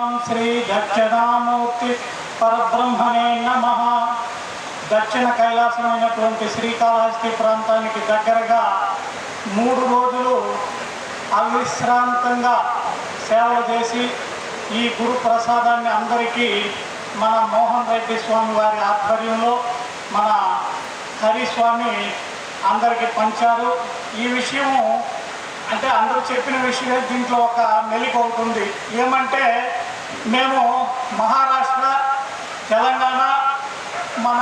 శ్రీ దక్షిణామూర్తి పరబ్రహ్మణే నమ. దక్షిణ కైలాసమైనటువంటి శ్రీకాళహస్తి ప్రాంతానికి దగ్గరగా మూడు రోజులు అవిశ్రాంతంగా సేవలు చేసి ఈ గురు ప్రసాదాన్ని అందరికీ మన మోహన్ రెడ్డి స్వామి వారి ఆధ్వర్యంలో మన హరిస్వామి అందరికీ పంచారు. ఈ విషయము అంటే అందరూ చెప్పిన విషయమే దీంట్లో ఒక మెలిక ఏమంటే మేము మహారాష్ట్ర తెలంగాణ మన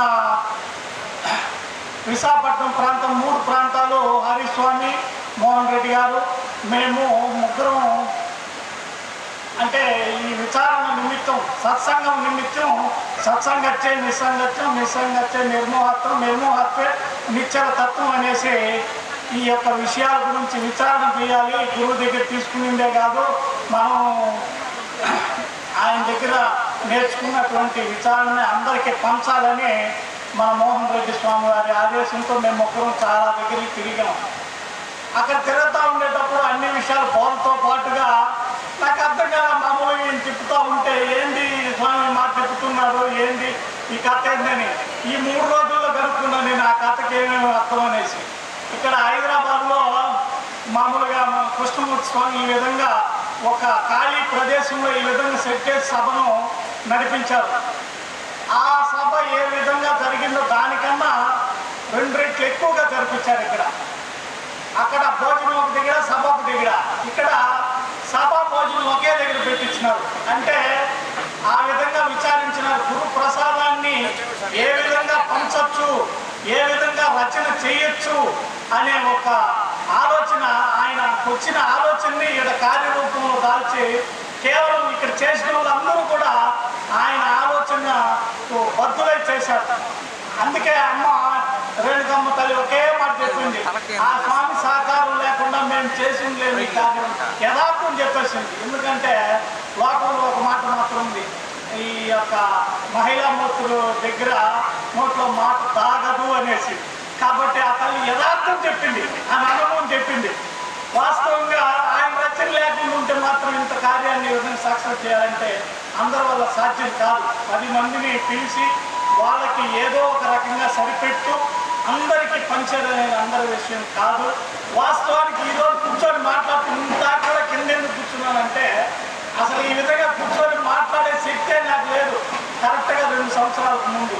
విశాఖపట్నం ప్రాంతం మూడు ప్రాంతాలు హరిస్వామి మోహన్ రెడ్డి గారు మేము ముగ్గురం అంటే ఈ విచారణ నిమిత్తం సత్సంగం నిమిత్తం సత్సంగచ్చే నిస్సంగత్యం నిస్సంగచ్చే నిర్మోహత్వం నిర్మోహత్వే నిశ్చల తత్వం అనేసి ఈ యొక్క విషయాల గురించి విచారణ చేయాలి గురువు దగ్గర తీసుకునిందే కాదు మనం ఆయన దగ్గర నేర్చుకున్నటువంటి విచారణని అందరికీ పంచాలని మన మోహన్ రెడ్డి స్వామి వారి ఆదేశంతో మేము ముగ్గురం చాలా దగ్గరికి తిరిగాం. అక్కడ తిరుగుతూ ఉండేటప్పుడు అన్ని విషయాలు బోల్తో పాటుగా నాకు అర్థం కాదు మామూలు ఈయన చెప్తూ ఉంటే ఏంది స్వామి మాట చెప్తున్నారు? ఏంది ఈ కథ ఏంటని ఈ మూడు రోజుల్లో కనుక్కున్నాను నేను ఆ కథకి ఏమేమి అర్థం అనేసి. ఇక్కడ హైదరాబాద్లో మామూలుగా కృష్ణమూర్తి స్వామి ఈ విధంగా ఒక ఖాళీ ప్రదేశంలో ఈ విధంగా సెట్ చేసి సభను నడిపించారు. ఆ సభ ఏ విధంగా జరిగిందో దానికన్నా రెండు రెట్లు ఎక్కువగా జరిపించారు ఇక్కడ. అక్కడ భోజనం ఒక దగ్గర సభ ఒక దగ్గర. ఇక్కడ సభ భోజనం ఒకే దగ్గర పెట్టించినారు. అంటే ఆ విధంగా విచారించినారు. గురు ప్రసాదాన్ని ఏ విధంగా పంచొచ్చు ఏ విధంగా రచన చేయొచ్చు అనే ఒక ఆలోచన ఆయన వచ్చిన ఆలోచనని ఇక్కడ కార్యరూపంలో దాల్చి కేవలం ఇక్కడ చేసిన వాళ్ళందరూ కూడా ఆయన ఆలోచన బద్దులై చేశారు. అందుకే అమ్మ రేణుకమ్మ తల్లి ఒకే మాట చెప్పింది. ఆ స్వామి సహకారం లేకుండా మేము చేసింది లేదు ఈ కార్యం యథార్థం చెప్పేసింది. ఎందుకంటే లోకంలో ఒక మాట మాత్రం ఉంది. ఈ యొక్క మహిళా మూర్తులు దగ్గర నోట్లో మాట తాగదు అనేసి. కాబట్టి ఆ తల్లి యథార్థం చెప్పింది ఆ అనుభవం చెప్పింది వాస్తవంగా ఆయన రచన లేకుండా ఉంటే మాత్రం ఇంత కార్యాన్ని ఈ విధంగా సక్సెస్ చేయాలంటే అందరి వల్ల సాధ్యం కాదు. పది మందిని పిలిచి వాళ్ళకి ఏదో ఒక రకంగా సరిపెట్టు అందరికీ పంచేదనేది అందరి విషయం కాదు. వాస్తవానికి ఈరోజు కూర్చొని మాట్లాడుతూ కూడా కింద ఎందుకు కూర్చున్నానంటే అసలు ఈ విధంగా కూర్చొని మాట్లాడే శక్తే నాకు లేదు. కరెక్ట్గా రెండు సంవత్సరాలకు ముందు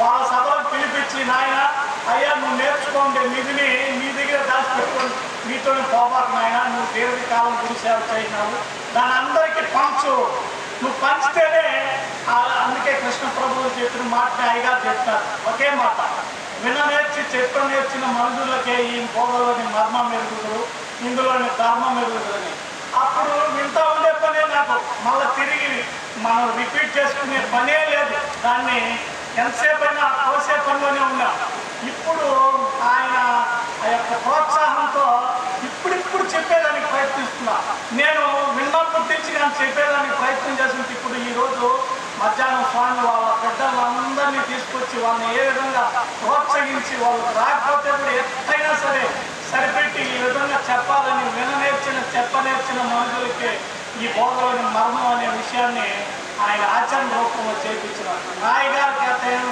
వాళ్ళ సభలకు పిలిపించి నాయన అయ్యా నువ్వు నేర్చుకోండి నిధిని నీ దగ్గర దాచిపెట్టుకోండి నీతో పోపాకు నాయన నువ్వు దీర్ఘకాలం గురి సేవ చేసినావు. దాని అందరికీ పంచు. నువ్వు పంచితేనే అందుకే కృష్ణ ప్రభువు చెప్పిన మాట అయ్యగా చెప్తారు ఒకే మాట. విన నేర్చి చెప్ప నేర్చిన మనుషులకే ఈ భోగంలోని మర్మం ఎరుగుదు ఇందులోని ధర్మం ఎరుగుదని అప్పుడు వింటా ఉండే పనే నాకు. మళ్ళీ తిరిగి మనం రిపీట్ చేసుకునే పనే లేదు. దాన్ని ఎంతసేపు అయినా కోసే పనిలోనే ఉన్నాం. ఇప్పుడు ఆయన ఆ యొక్క ప్రోత్సాహంతో ఇప్పుడిప్పుడు చెప్పేదానికి ప్రయత్నిస్తున్నా. నేను నేను చెప్పేదానికి ప్రయత్నం చేసింది ఇప్పుడు ఈరోజు మధ్యాహ్నం స్వామి వాళ్ళ పెద్దలందరినీ తీసుకొచ్చి వాళ్ళని ఏ విధంగా ప్రోత్సహించి వాళ్ళు రాకపోతే కూడా ఎట్టయినా సరే సరిపెట్టి ఈ విధంగా చెప్పాలని విననేర్చిన చెప్పనేర్చిన మనుషులకి ఈ బోధలోని మర్మం అనే విషయాన్ని ఆయన ఆచరణ రూపంలో చేయించినారు నాయ గారికి అర్థం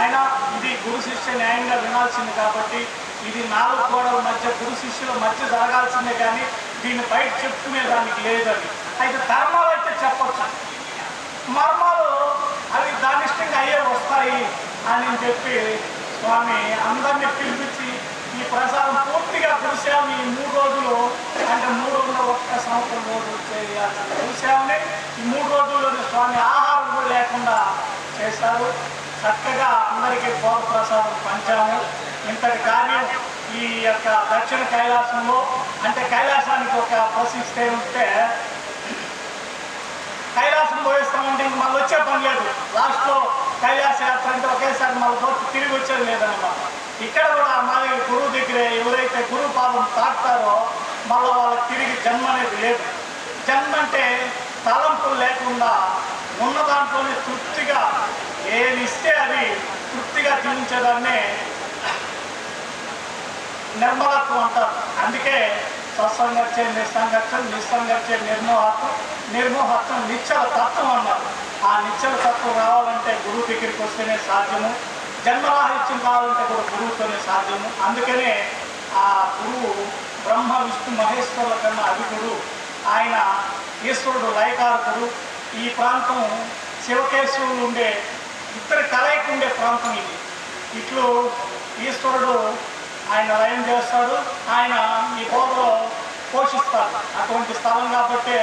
ఆయన ఇది గురు శిష్య న్యాయంగా వినాల్సింది కాబట్టి ఇది నాలుగు గోడల మధ్య గురు శిష్యుల మధ్య జరగాల్సిందే కానీ దీన్ని బయట చెప్పుకునే దానికి లేదని. అయితే ధర్మాలు అయితే చెప్పచ్చు. మర్మాలు అవి దానిష్టంగా అయ్యే వస్తాయి అని చెప్పి స్వామి అందరినీ పిలిపించి ఈ ప్రసాదం పూర్తిగా గురుసేవని ఈ మూడు రోజులు అంటే మూడు వందల ఒక్క సంవత్సరం రోజులు చేయాల్సిన గురుసేవని ఈ మూడు రోజుల్లోనే స్వామి ఆహారం కూడా లేకుండా చేశారు. చక్కగా అందరికీ భోగ ప్రసాదం పంచాము. ఇంతటి కార్యం ఈ యొక్క దక్షిణ కైలాసంలో అంటే కైలాసానికి ఒక ప్రసిద్ధి ఉంటే కైలాసం పోయిస్తామంటే ఇంక మళ్ళీ వచ్చే పని లేదు. లాస్ట్లో కైలాస యాత్ర అంటే ఒకేసారి మళ్ళీ పోతే తిరిగి వచ్చేది లేదనమాట ఇక్కడ కూడా మళ్ళీ గురువు దగ్గరే ఎవరైతే గురువు పాదం తాకుతారో మళ్ళీ వాళ్ళకి తిరిగి జన్మ అనేది లేదు. జన్మ అంటే తలంపులు లేకుండా ఉన్న దాంట్లోనే తృప్తిగా ఏది ఇస్తే అది తృప్తిగా జీవించేదాన్నే నిర్మలత్వం అంటారు అందుకే సత్సంగచ్చే నిస్సంగచ్చం నిస్సంగచ్చే నిర్మోహత్వం నిర్మోహత్వం నిశ్చల తత్వం అన్నారు. ఆ నిశ్చల తత్వం రావాలంటే గురువు దగ్గరికి వస్తేనే సాధ్యము. జన్మరాహిత్యం కావాలంటే కూడా గురువుతోనే సాధ్యము. అందుకనే ఆ గురువు బ్రహ్మ విష్ణు మహేశ్వరుల కన్నా అధికుడు. ఆయన ఈశ్వరుడు లయకారకుడు. ఈ ప్రాంతం శివకేశవులు ఉండే ఇద్దరి కలయికుండే ప్రాంతం ఇది. ఇట్లు ఈశ్వరుడు ఆయన లయం చేస్తాడు. ఆయన ఈ కోటలో పోషిస్తాడు అటువంటి స్థలం కాబట్టి